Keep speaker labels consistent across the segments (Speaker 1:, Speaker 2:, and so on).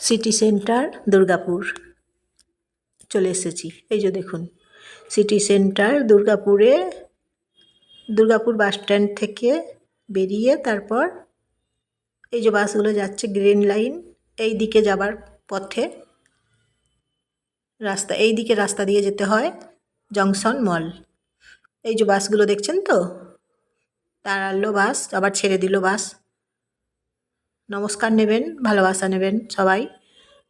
Speaker 1: City centre, Durgapur. চলে এসেছি। এই যে দেখুন, সিটি সেন্টার, দুর্গাপুরে, দুর্গাপুর বাস স্ট্যান্ড থেকে বেরিয়ে তারপর এই যে বাসগুলো যাচ্ছে গ্রিন লাইন, এই দিকে যাবার পথে রাস্তা, এই দিকে রাস্তা দিয়ে যেতে হয় জংশন মল। এই যে বাসগুলো দেখছেন তো? তার দাঁড়াল বাস, আবার ছেড়ে দিল বাস। নমস্কার নেবেন, ভালোবাসা নেবেন সবাই।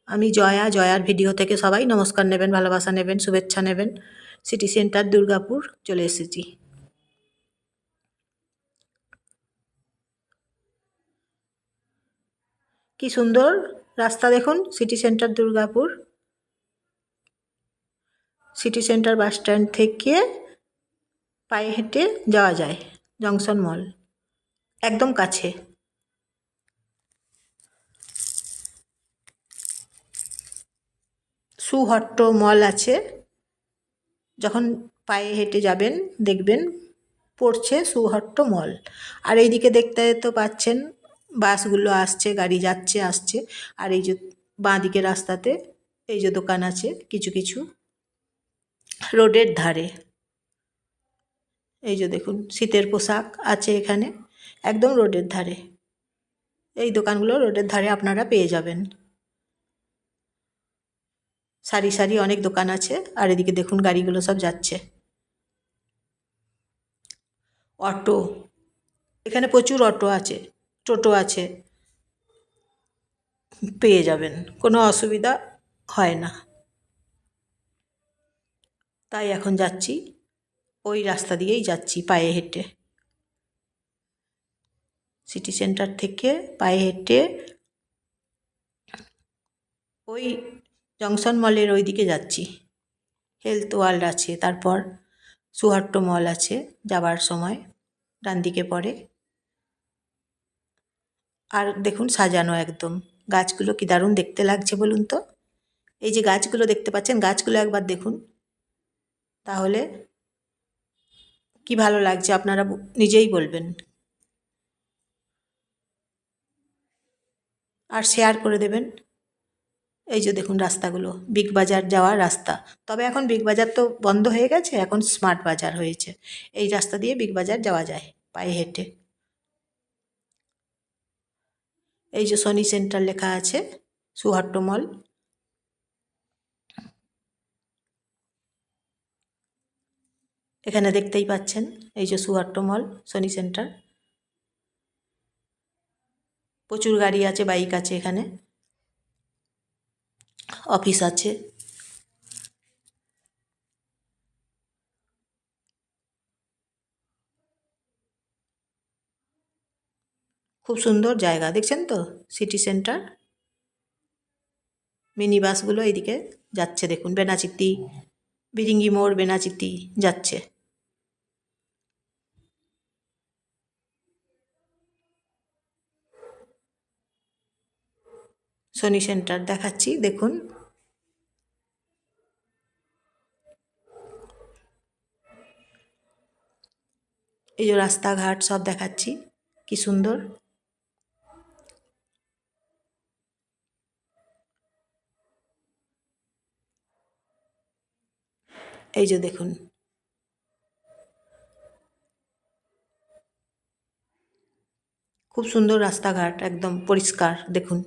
Speaker 1: আমি জয়া, জয়ার ভিডিও থেকে সবাই নমস্কার নেবেন, ভালোবাসা নেবেন, শুভেচ্ছা নেবেন। সিটি সেন্টার দুর্গাপুর চলে এসেছি। কি সুন্দর রাস্তা দেখুন city centre Durgapur. City centre bus stand থেকে পায়ে হেঁটে যাওয়া যায় জংশন মল একদম কাছে। সুহট্ট মল আছে। যখন পায়ে হেঁটে যাবেন, দেখবেন পড়ছে সুহট্ট মল। আর এইদিকে দেখতে তো পাচ্ছেন, বাসগুলো আসছে, গাড়ি যাচ্ছে, আসছে। আর এই যে বাঁ দিকে রাস্তাতে এই যে দোকান আছে, কিছু কিছু রোডের ধারে। এই যে দেখুন, শীতের পোশাক আছে এখানে, একদম রোডের ধারে। এই দোকানগুলো রোডের ধারে আপনারা পেয়ে যাবেন। সারি সারি অনেক দোকান আছে, আর এদিকে দেখুন গাড়িগুলো সব যাচ্ছে। অটো, এখানে প্রচুর অটো আছে, টোটো আছে, পেয়ে যাবেন, কোনো অসুবিধা হয় না। তাই এখন যাচ্ছি, ওই রাস্তা দিয়েই যাচ্ছি পায়ে হেঁটে। সিটি সেন্টার থেকে পায়ে হেঁটে ওই জংশন মলের ওই দিকে যাচ্ছি। হেলথ ওয়ার্ল্ড আছে, তারপর সুহাট্ট মল আছে, যাবার সময় ডান দিকে পড়ে। আর দেখুন সাজানো একদম। গাছগুলো কি দারুণ দেখতে লাগছে বলুন তো। এই যে গাছগুলো দেখতে পাচ্ছেন, গাছগুলো একবার দেখুন। তাহলে কি ভালো লাগছে আপনারা নিজেই বলবেন। আর শেয়ার করে দেবেন। এই যে দেখুন রাস্তাগুলো, বিগ বাজার যাওয়ার রাস্তা। তবে এখন বিগ বাজার তো বন্ধ হয়ে গেছে, এখন স্মার্ট বাজার হয়েছে। এই রাস্তা দিয়ে বিগ বাজার যাওয়া যায়, পায়ে হেঁটে। এই যে সনি সেন্টার লেখা আছে সুহাট্ট মল। এখানে দেখতেই পাচ্ছেন, এই যে সুহাট্ট মল, সনি সেন্টার। প্রচুর গাড়ি আছে, বাইক আছে এখানে। অফিস আছে। খুব সুন্দর জায়গা, দেখছেন তো? সিটি সেন্টার মিনি বাসগুলো এইদিকে যাচ্ছে, দেখুন বেনাচিত্তি বিরিঙ্গি মোড় বেনাচিত্তি যাচ্ছে। সনি সেন্টার দেখাচ্ছি, দেখুন। এই যে রাস্তাঘাট সব দেখাচ্ছি, কি সুন্দর। এই যে দেখুন। খুব সুন্দর রাস্তাঘাট, একদম পরিষ্কার, দেখুন।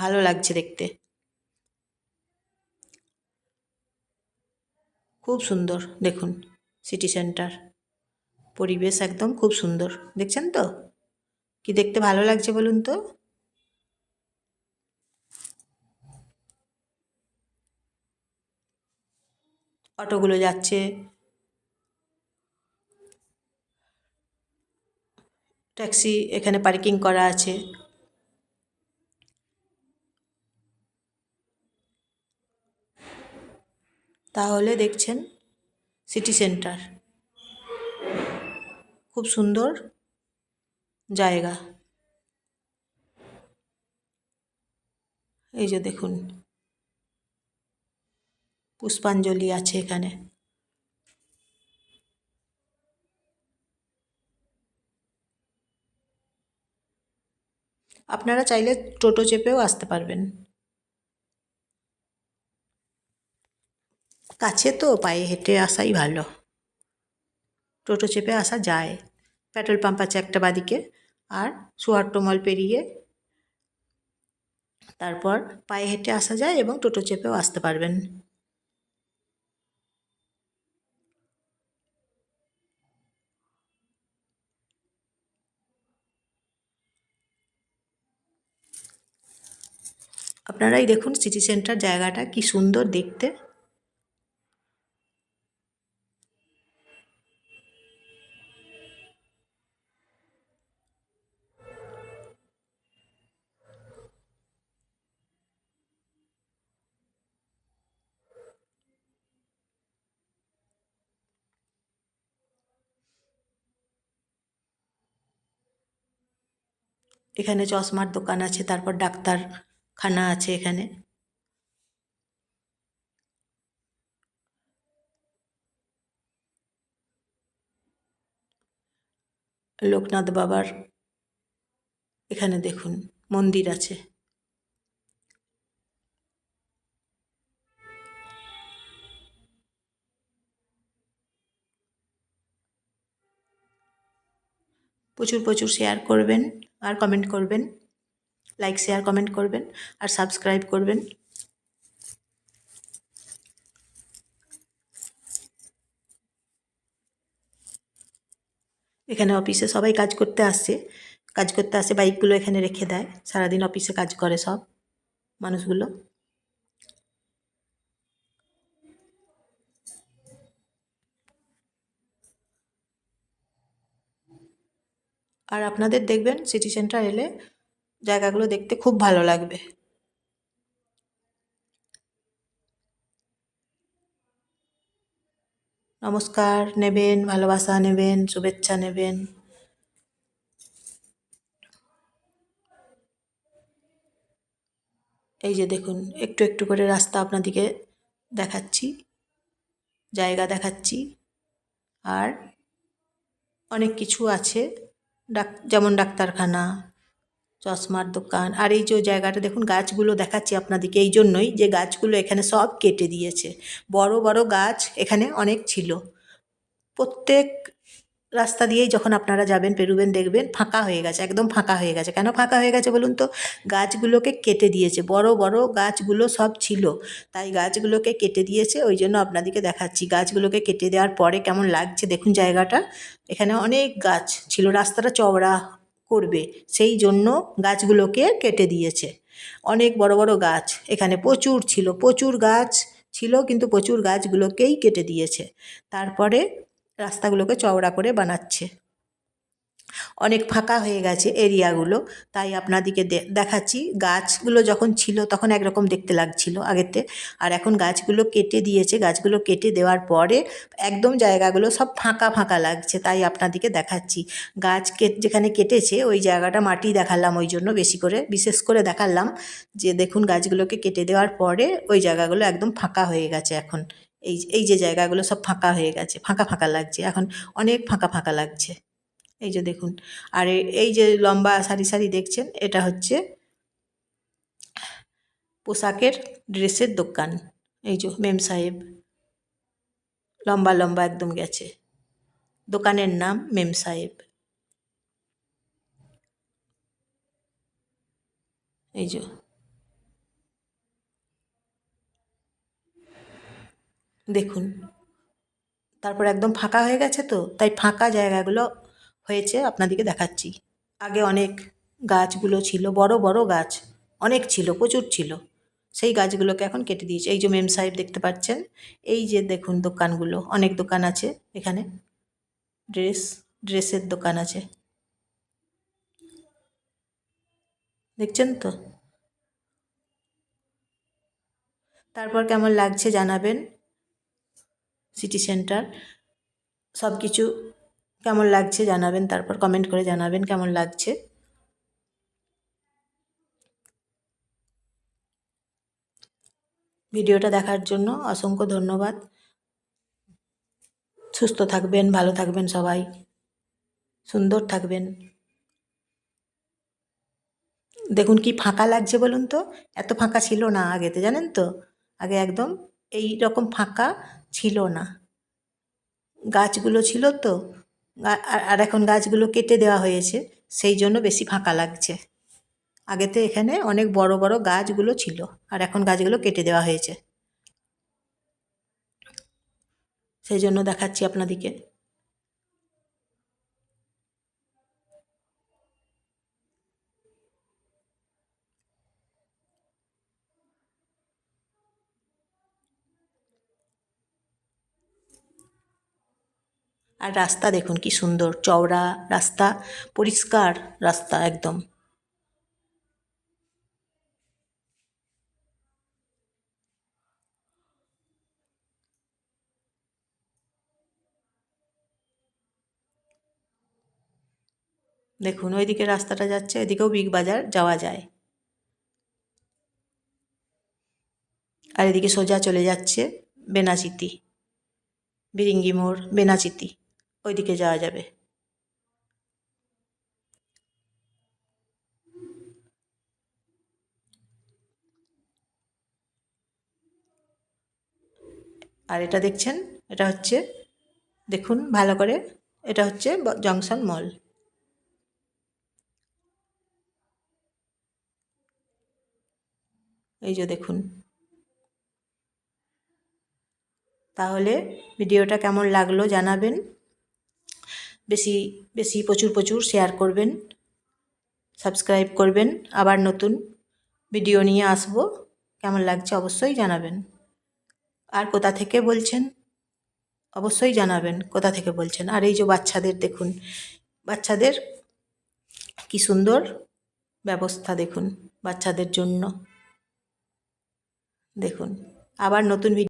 Speaker 1: ভালো লাগছে দেখতে। খুব সুন্দর, দেখুন সিটি সেন্টার পরিবেশ একদম খুব সুন্দর, দেখছেন তো? কি দেখতে ভালো লাগছে বলুন তো? অটোগুলো যাচ্ছে। ট্যাক্সি এখানে পার্কিং করা আছে। তাহলে দেখছেন সিটি সেন্টার খুব সুন্দর জায়গা। এই যে দেখুন, পুষ্পাঞ্জলি আছে এখানে। আপনারা চাইলে টোটো চেপেও আসতে পারবেন। কাছে তো পায়ে হেঁটে আসাই ভালো। টোটো চেপে আসা যায়। পেট্রোল পাম্প আছে একটা বাদিকে আর সুহাট্ট মল পেরিয়ে তারপর পায়ে হেঁটে আসা যায় এবং টোটো চেপেও আসতে পারবেন। আপনারাই দেখুন সিটি সেন্টার জায়গাটা কি সুন্দর দেখতে। এখানে চশমার দোকান আছে, তারপর ডাক্তারখানা আছে এখানে। লোকনাথ বাবার এখানে দেখুন, মন্দির আছে। প্রচুর প্রচুর শেয়ার করবেন। আর কমেন্ট করবেন লাইক শেয়ার কমেন্ট করবেন, আর সাবস্ক্রাইব করবেন। এখানে অফিসে সবাই কাজ করতে আসছে কাজ করতে আসে বাইকগুলো এখানে রেখে দেয়, সারাদিন অফিসে কাজ করে সব মানুষগুলো। আর আপনাদের দেখবেন সিটি সেন্টার এলে জায়গাগুলো দেখতে খুব ভালো লাগবে। নমস্কার, নেবেন, ভালোবাসা নেবেন, শুভেচ্ছা নেবেন। এই যে দেখুন, একটু একটু করে রাস্তা আপনাদিকে দেখাচ্ছি, জায়গা দেখাচ্ছি, আর অনেক কিছু আছে। ডাক, যেমন ডাক্তারখানা, চশমার দোকান, আর এই যে জায়গাটা, দেখুন গাছগুলো দেখাচ্ছি আপনাদেরকে, এই জন্যই যে গাছগুলো এখানে সব কেটে দিয়েছে। বড় বড় গাছ এখানে অনেক ছিল। প্রত্যেক রাস্তা দিয়েই যখন আপনারা যাবেন, পেরুবেন, দেখবেন ফাঁকা হয়ে গেছে, একদম ফাঁকা হয়ে গেছে। কেন ফাঁকা হয়ে গেছে বলুন তো? গাছগুলোকে কেটে দিয়েছে, বড় বড় গাছগুলো সব ছিল। তাই গাছগুলোকে কেটে দিয়েছে, ওই জন্য আপনাদেরকে দেখাচ্ছি। গাছগুলোকে কেটে দেওয়ার পরে কেমন লাগছে দেখুন জায়গাটা। এখানে অনেক গাছ ছিল, রাস্তাটা চওড়া করবে, সেই জন্য গাছগুলোকে কেটে দিয়েছে। অনেক বড় বড় গাছ এখানে প্রচুর ছিল, প্রচুর গাছ ছিল, কিন্তু প্রচুর গাছগুলোকেই কেটে দিয়েছে। তারপরে রাস্তাগুলোকে চওড়া করে বানাচ্ছে। অনেক ফাঁকা হয়ে গেছে এরিয়াগুলো, তাই আপনাদিকে দেখাচ্ছি। গাছগুলো যখন ছিল তখন একরকম দেখতে লাগছিল আগেতে। আর এখন গাছগুলো কেটে দিয়েছে। গাছগুলো কেটে দেওয়ার পরে একদম জায়গাগুলো সব ফাঁকা ফাঁকা লাগছে, তাই আপনাদিকে দেখাচ্ছি। গাছ যেখানে কেটেছে ওই জায়গাটা মাটি দেখালাম ওই জন্য বেশি করে, বিশেষ করে দেখালাম যে দেখুন গাছগুলোকে কেটে দেওয়ার পরে ওই জায়গাগুলো একদম ফাঁকা হয়ে গেছে এখন। এই এই যে জায়গাগুলো সব ফাঁকা হয়ে গেছে, ফাঁকা ফাঁকা লাগছে। এখন অনেক ফাঁকা ফাঁকা লাগছে। এই যে দেখুন, আর এই যে লম্বা সারি সারি দেখছেন, এটা হচ্ছে পোশাকের ড্রেসের দোকান। এই যে মেম সাহেব, লম্বা লম্বা একদম গেছে। দোকানের নাম মেম সাহেব। এই যে দেখুন। তারপর একদম ফাঁকা হয়ে গেছে তো, তাই ফাঁকা জায়গাগুলো হয়েছে আপনাদেরকে দেখাচ্ছি। আগে অনেক গাছগুলো ছিল, বড় বড় গাছ, অনেক ছিল, প্রচুর ছিল। সেই গাছগুলোকে এখন কেটে দিয়েছে। এই যে মেম সাহেব দেখতে পাচ্ছেন, এই যে দেখুন দোকানগুলো, অনেক দোকান আছে এখানে। ড্রেস, ড্রেসের দোকান আছে। দেখছেন তো? তারপর কেমন লাগছে জানাবেন। সিটি সেন্টার সব কিছু কেমন লাগছে জানাবেন, তারপর কমেন্ট করে জানাবেন কেমন লাগছে। ভিডিওটা দেখার জন্য অসংখ্য ধন্যবাদ। সুস্থ থাকবেন, ভালো থাকবেন সবাই। সুন্দর থাকবেন। দেখুন কি ফাঁকা লাগছে বলুন তো? এত ফাঁকা ছিল না আগেতে জানেন তো? আগে একদম এই রকম ফাঁকা ছিল না। গাছগুলো ছিল তো আর এখন গাছগুলো কেটে দেওয়া হয়েছে, সেই জন্য বেশি ফাঁকা লাগছে। আগে তো এখানে অনেক বড় বড় গাছগুলো ছিল, আর এখন গাছগুলো কেটে দেওয়া হয়েছে। সেই জন্য দেখাচ্ছি আপনাদিকে। আর রাস্তা দেখুন কি সুন্দর, চওড়া রাস্তা, পরিষ্কার রাস্তা একদম। দেখুন, ওইদিকে রাস্তাটা যাচ্ছে ওইদিকেও বিগ বাজার যাওয়া যায়। আর এদিকে সোজা চলে যাচ্ছে বেনাচিতি, বিরিঙ্গি মোড়, বেনাচিতি। ওইদিকে যাওয়া যাবে। আর এটা দেখছেন? এটা হচ্ছে, দেখুন ভালো করে, এটা হচ্ছে জংশন মল। এই যে দেখুন। তাহলে ভিডিওটা কেমন লাগল জানাবেন। বেশি বেশি প্রচুর প্রচুর শেয়ার করবেন সাবস্ক্রাইব করবেন। আবার নতুন ভিডিও নিয়ে আসব। কেমন লাগছে অবশ্যই জানাবেন। আর কোথা থেকে বলছেন? অবশ্যই জানাবেন কোথা থেকে বলছেন। আর এই যে বাচ্চাদের দেখুন, বাচ্চাদের কি সুন্দর ব্যবস্থা দেখুন বাচ্চাদের জন্য। দেখুন, আবার নতুন ভিডিও